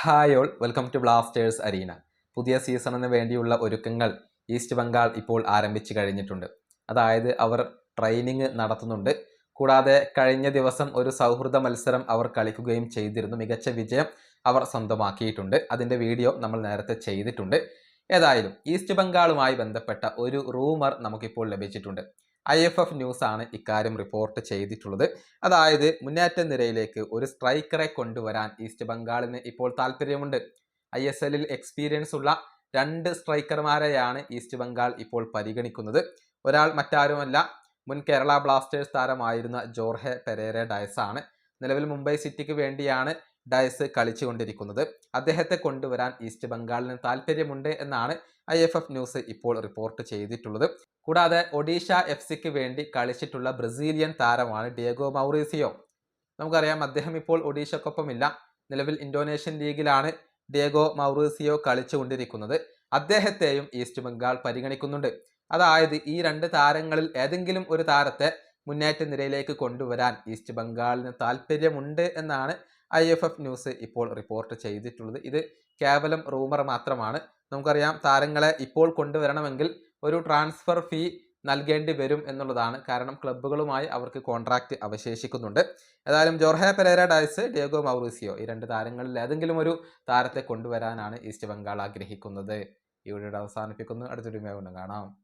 Hi all. Welcome to Blasters Arena. പുതിയ സീസണിന് വേണ്ടിയുള്ള ഒരുക്കങ്ങൾ ഈസ്റ്റ് ബംഗാൾ ഇപ്പോൾ ആരംഭിച്ചു കഴിഞ്ഞിട്ടുണ്ട്. അതായത് അവർ ട്രെയിനിങ് നടത്തുന്നുണ്ട്. കൂടാതെ കഴിഞ്ഞ ദിവസം ഒരു സൗഹൃദ മത്സരം അവർ കളിക്കുകയും ചെയ്തിരുന്നു. മികച്ച വിജയം അവർ സ്വന്തമാക്കിയിട്ടുണ്ട്. അതിന്റെ വീഡിയോ നമ്മൾ നേരത്തെ ചെയ്തിട്ടുണ്ട്. ഏതായാലും ഈസ്റ്റ് ബംഗാളുമായി ബന്ധപ്പെട്ട ഒരു റൂമർ നമുക്കിപ്പോൾ ലഭിച്ചിട്ടുണ്ട്. ഐ എഫ് എഫ് ന്യൂസ് ആണ് ഇക്കാര്യം റിപ്പോർട്ട് ചെയ്തിട്ടുള്ളത്. അതായത് മുന്നേറ്റ നിരയിലേക്ക് ഒരു സ്ട്രൈക്കറെ കൊണ്ടുവരാൻ ഈസ്റ്റ് ബംഗാളിന് ഇപ്പോൾ താല്പര്യമുണ്ട്. ഐ എസ് എല്ലിൽ എക്സ്പീരിയൻസ് ഉള്ള രണ്ട് സ്ട്രൈക്കർമാരെയാണ് ഈസ്റ്റ് ബംഗാൾ ഇപ്പോൾ പരിഗണിക്കുന്നത്. ഒരാൾ മറ്റാരുമല്ല. മുൻ കേരള ബ്ലാസ്റ്റേഴ്സ് താരമായിരുന്ന ജോർഹെ പെരേര ഡയസ് ആണ് നിലവിൽ മുംബൈ സിറ്റിക്ക് വേണ്ടിയാണ് ഡയസ് കളിച്ചുകൊണ്ടിരിക്കുന്നത്. അദ്ദേഹത്തെ കൊണ്ടുവരാൻ ഈസ്റ്റ് ബംഗാളിന് താല്പര്യമുണ്ട് എന്നാണ് ഐ എഫ് എഫ് ന്യൂസ് ഇപ്പോൾ റിപ്പോർട്ട് ചെയ്തിട്ടുള്ളത്. കൂടാതെ ഒഡീഷ എഫ് സിക്ക് വേണ്ടി കളിച്ചിട്ടുള്ള ബ്രസീലിയൻ താരമാണ് ഡിയഗോ മൗറീസിയോ. നമുക്കറിയാം അദ്ദേഹം ഇപ്പോൾ ഒഡീഷക്കൊപ്പമില്ല. നിലവിൽ ഇന്തോനേഷ്യൻ ലീഗിലാണ് ഡിയഗോ മൗറീസിയോ കളിച്ചുകൊണ്ടിരിക്കുന്നത്. അദ്ദേഹത്തെയും ഈസ്റ്റ് ബംഗാൾ പരിഗണിക്കുന്നുണ്ട്. അതായത് ഈ രണ്ട് താരങ്ങളിൽ ഏതെങ്കിലും ഒരു താരത്തെ മുന്നേറ്റ നിരയിലേക്ക് കൊണ്ടുവരാൻ ഈസ്റ്റ് ബംഗാളിന് താല്പര്യമുണ്ട് എന്നാണ് ഐ എഫ് എഫ് ന്യൂസ് ഇപ്പോൾ റിപ്പോർട്ട് ചെയ്തിട്ടുള്ളത്. ഇത് കേവലം റൂമർ മാത്രമാണ്. നമുക്കറിയാം താരങ്ങളെ ഇപ്പോൾ കൊണ്ടുവരണമെങ്കിൽ ഒരു ട്രാൻസ്ഫർ ഫീ നൽകേണ്ടി വരും എന്നുള്ളതാണ്. കാരണം ക്ലബ്ബുകളുമായി അവർക്ക് കോൺട്രാക്റ്റ് അവശേഷിക്കുന്നുണ്ട്. ഏതായാലും Jorge Pereyra Diaz Diogo Mauricio ഈ രണ്ട് താരങ്ങളിൽ ഏതെങ്കിലും ഒരു താരത്തെ കൊണ്ടുവരാനാണ് ഈസ്റ്റ് ബംഗാൾ ആഗ്രഹിക്കുന്നത്. ഈ വീഡിയോ അവസാനിപ്പിക്കുന്നു. അടുത്തൊരു മേഖല കാണാം.